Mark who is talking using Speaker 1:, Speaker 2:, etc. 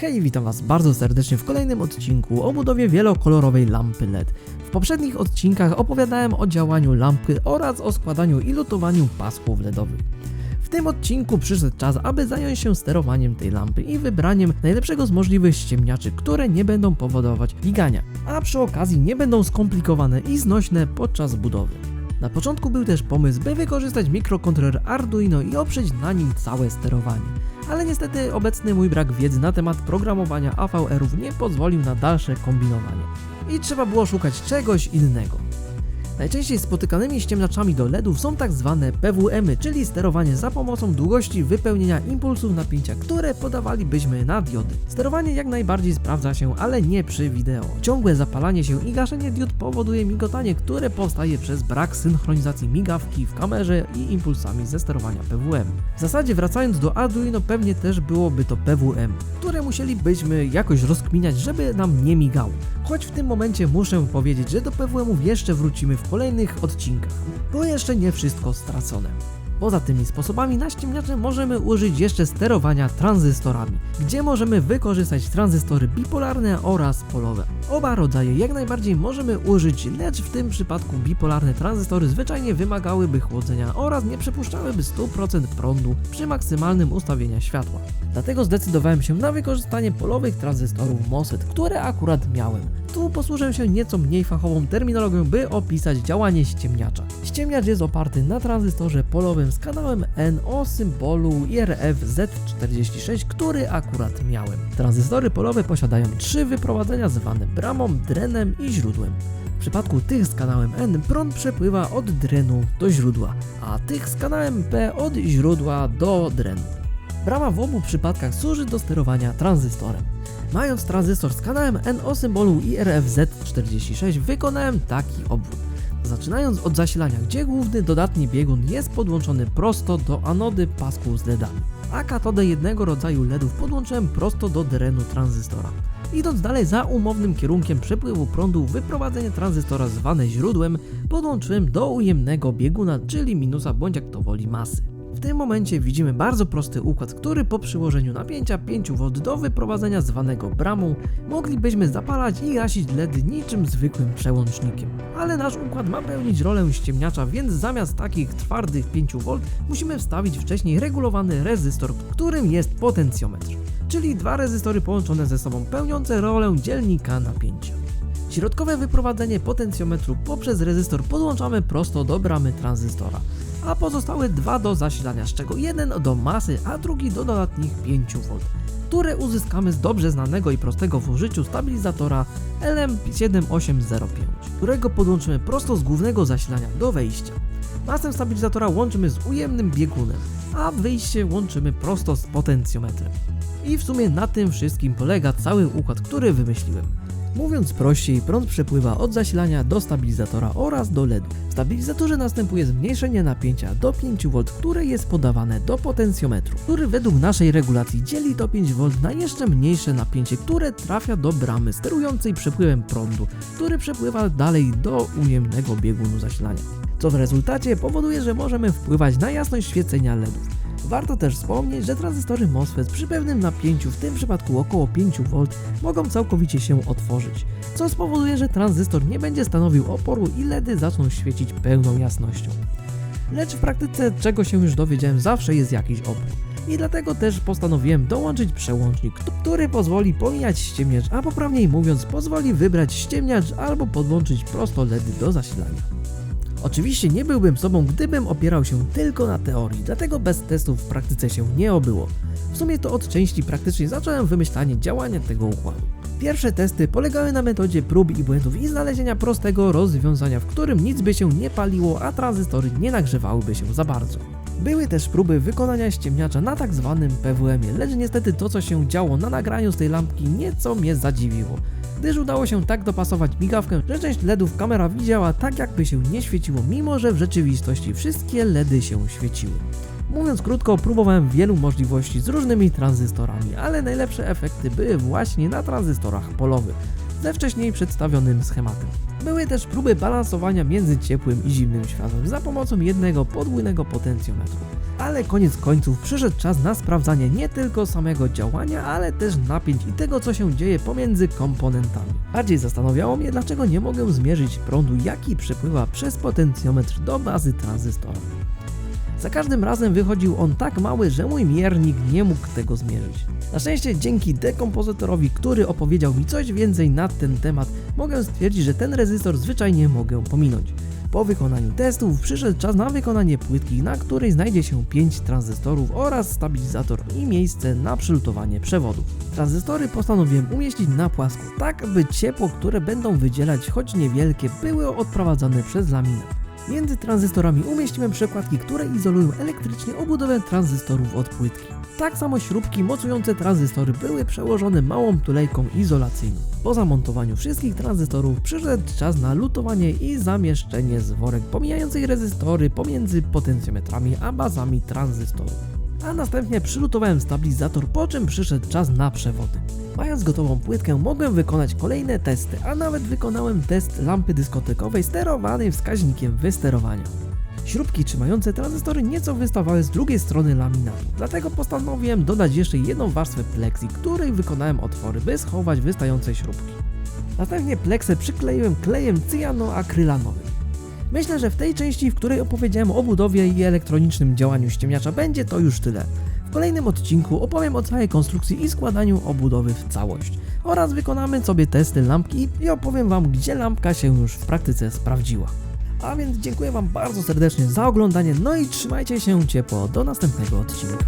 Speaker 1: Hej, witam Was bardzo serdecznie w kolejnym odcinku o budowie wielokolorowej lampy LED. W poprzednich odcinkach opowiadałem o działaniu lampy oraz o składaniu i lutowaniu pasków LEDowych. W tym odcinku przyszedł czas, aby zająć się sterowaniem tej lampy i wybraniem najlepszego z możliwych ściemniaczy, które nie będą powodować migania, a przy okazji nie będą skomplikowane i znośne podczas budowy. Na początku był też pomysł, by wykorzystać mikrokontroler Arduino i oprzeć na nim całe sterowanie. Ale niestety obecny mój brak wiedzy na temat programowania AVR-ów nie pozwolił na dalsze kombinowanie. I trzeba było szukać czegoś innego. Najczęściej spotykanymi ściemniaczami do LEDów są tak zwane PWM-y, czyli sterowanie za pomocą długości wypełnienia impulsów napięcia, które podawalibyśmy na diody. Sterowanie jak najbardziej sprawdza się, ale nie przy wideo. Ciągłe zapalanie się i gaszenie diod powoduje migotanie, które powstaje przez brak synchronizacji migawki w kamerze i impulsami ze sterowania PWM. W zasadzie wracając do Arduino pewnie też byłoby to PWM, które musielibyśmy jakoś rozkminiać, żeby nam nie migało. Choć w tym momencie muszę powiedzieć, że do PWM-ów jeszcze wrócimy w kolejnych odcinkach, bo jeszcze nie wszystko stracone. Poza tymi sposobami na ściemniacze możemy użyć jeszcze sterowania tranzystorami, gdzie możemy wykorzystać tranzystory bipolarne oraz polowe. Oba rodzaje jak najbardziej możemy użyć, lecz w tym przypadku bipolarne tranzystory zwyczajnie wymagałyby chłodzenia oraz nie przepuszczałyby 100% prądu przy maksymalnym ustawieniu światła. Dlatego zdecydowałem się na wykorzystanie polowych tranzystorów MOSFET, które akurat miałem. Tu posłużę się nieco mniej fachową terminologią, by opisać działanie ściemniacza. Ściemniacz jest oparty na tranzystorze polowym z kanałem N o symbolu IRF-Z46, który akurat miałem. Tranzystory polowe posiadają trzy wyprowadzenia zwane bramą, drenem i źródłem. W przypadku tych z kanałem N prąd przepływa od drenu do źródła, a tych z kanałem P od źródła do drenu. Brama w obu przypadkach służy do sterowania tranzystorem. Mając tranzystor z kanałem N o symbolu IRFZ46 wykonałem taki obwód. Zaczynając od zasilania, gdzie główny dodatni biegun jest podłączony prosto do anody pasku z LEDami, a katodę jednego rodzaju LEDów podłączyłem prosto do drenu tranzystora. Idąc dalej za umownym kierunkiem przepływu prądu, wyprowadzenie tranzystora zwane źródłem podłączyłem do ujemnego bieguna, czyli minusa bądź jak to woli masy. W tym momencie widzimy bardzo prosty układ, który po przyłożeniu napięcia 5V do wyprowadzenia zwanego bramą moglibyśmy zapalać i gasić LED niczym zwykłym przełącznikiem. Ale nasz układ ma pełnić rolę ściemniacza, więc zamiast takich twardych 5V musimy wstawić wcześniej regulowany rezystor, którym jest potencjometr, czyli dwa rezystory połączone ze sobą pełniące rolę dzielnika napięcia. Środkowe wyprowadzenie potencjometru poprzez rezystor podłączamy prosto do bramy tranzystora a pozostałe dwa do zasilania, z czego jeden do masy, a drugi do dodatnich 5V, które uzyskamy z dobrze znanego i prostego w użyciu stabilizatora LM7805, którego podłączymy prosto z głównego zasilania do wejścia. Masę stabilizatora łączymy z ujemnym biegunem, a wyjście łączymy prosto z potencjometrem. I w sumie na tym wszystkim polega cały układ, który wymyśliłem. Mówiąc prościej, prąd przepływa od zasilania do stabilizatora oraz do LEDu. W stabilizatorze następuje zmniejszenie napięcia do 5V, które jest podawane do potencjometru, który według naszej regulacji dzieli to 5V na jeszcze mniejsze napięcie, które trafia do bramy sterującej przepływem prądu, który przepływa dalej do ujemnego biegunu zasilania. Co w rezultacie powoduje, że możemy wpływać na jasność świecenia LEDów. Warto też wspomnieć, że tranzystory MOSFET przy pewnym napięciu, w tym przypadku około 5V, mogą całkowicie się otworzyć, co spowoduje, że tranzystor nie będzie stanowił oporu i LEDy zaczną świecić pełną jasnością. Lecz w praktyce, czego się już dowiedziałem, zawsze jest jakiś opór. I dlatego też postanowiłem dołączyć przełącznik, który pozwoli pomijać ściemniacz, a poprawniej mówiąc pozwoli wybrać ściemniacz albo podłączyć prosto LEDy do zasilania. Oczywiście nie byłbym sobą, gdybym opierał się tylko na teorii, dlatego bez testów w praktyce się nie obyło. W sumie to od części praktycznie zacząłem wymyślanie działania tego układu. Pierwsze testy polegały na metodzie prób i błędów i znalezienia prostego rozwiązania, w którym nic by się nie paliło, a tranzystory nie nagrzewałyby się za bardzo. Były też próby wykonania ściemniacza na tak zwanym PWM-ie, lecz niestety to co się działo na nagraniu z tej lampki nieco mnie zadziwiło gdyż udało się tak dopasować migawkę, że część LEDów kamera widziała tak jakby się nie świeciło, mimo że w rzeczywistości wszystkie LEDy się świeciły. Mówiąc krótko, próbowałem wielu możliwości z różnymi tranzystorami, ale najlepsze efekty były właśnie na tranzystorach polowych. Ze wcześniej przedstawionym schematem. Były też próby balansowania między ciepłym i zimnym światłem za pomocą jednego podwójnego potencjometru. Ale koniec końców przyszedł czas na sprawdzanie nie tylko samego działania, ale też napięć i tego, co się dzieje pomiędzy komponentami. Bardziej zastanawiało mnie, dlaczego nie mogę zmierzyć prądu, jaki przepływa przez potencjometr do bazy tranzystora. Za każdym razem wychodził on tak mały, że mój miernik nie mógł tego zmierzyć. Na szczęście dzięki dekompozytorowi, który opowiedział mi coś więcej na ten temat, mogę stwierdzić, że ten rezystor zwyczajnie mogę pominąć. Po wykonaniu testów przyszedł czas na wykonanie płytki, na której znajdzie się 5 tranzystorów oraz stabilizator i miejsce na przylutowanie przewodów. Tranzystory postanowiłem umieścić na płasko, tak aby ciepło, które będą wydzielać, choć niewielkie, były odprowadzane przez laminat. Między tranzystorami umieściłem przekładki, które izolują elektrycznie obudowę tranzystorów od płytki. Tak samo śrubki mocujące tranzystory były przełożone małą tulejką izolacyjną. Po zamontowaniu wszystkich tranzystorów przyszedł czas na lutowanie i zamieszczenie zworek pomijającej rezystory pomiędzy potencjometrami a bazami tranzystorów. A następnie przylutowałem stabilizator, po czym przyszedł czas na przewody. Mając gotową płytkę, mogłem wykonać kolejne testy, a nawet wykonałem test lampy dyskotekowej sterowanej wskaźnikiem wysterowania. Śrubki trzymające tranzystory nieco wystawały z drugiej strony laminatu, dlatego postanowiłem dodać jeszcze jedną warstwę plexi, której wykonałem otwory, by schować wystające śrubki. Następnie pleksę przykleiłem klejem cyjanoakrylanowym. Myślę, że w tej części, w której opowiedziałem o budowie i elektronicznym działaniu ściemniacza będzie to już tyle. W kolejnym odcinku opowiem o całej konstrukcji i składaniu obudowy w całość. Oraz wykonamy sobie testy lampki i opowiem Wam, gdzie lampka się już w praktyce sprawdziła. A więc dziękuję Wam bardzo serdecznie za oglądanie, no i trzymajcie się ciepło do następnego odcinka.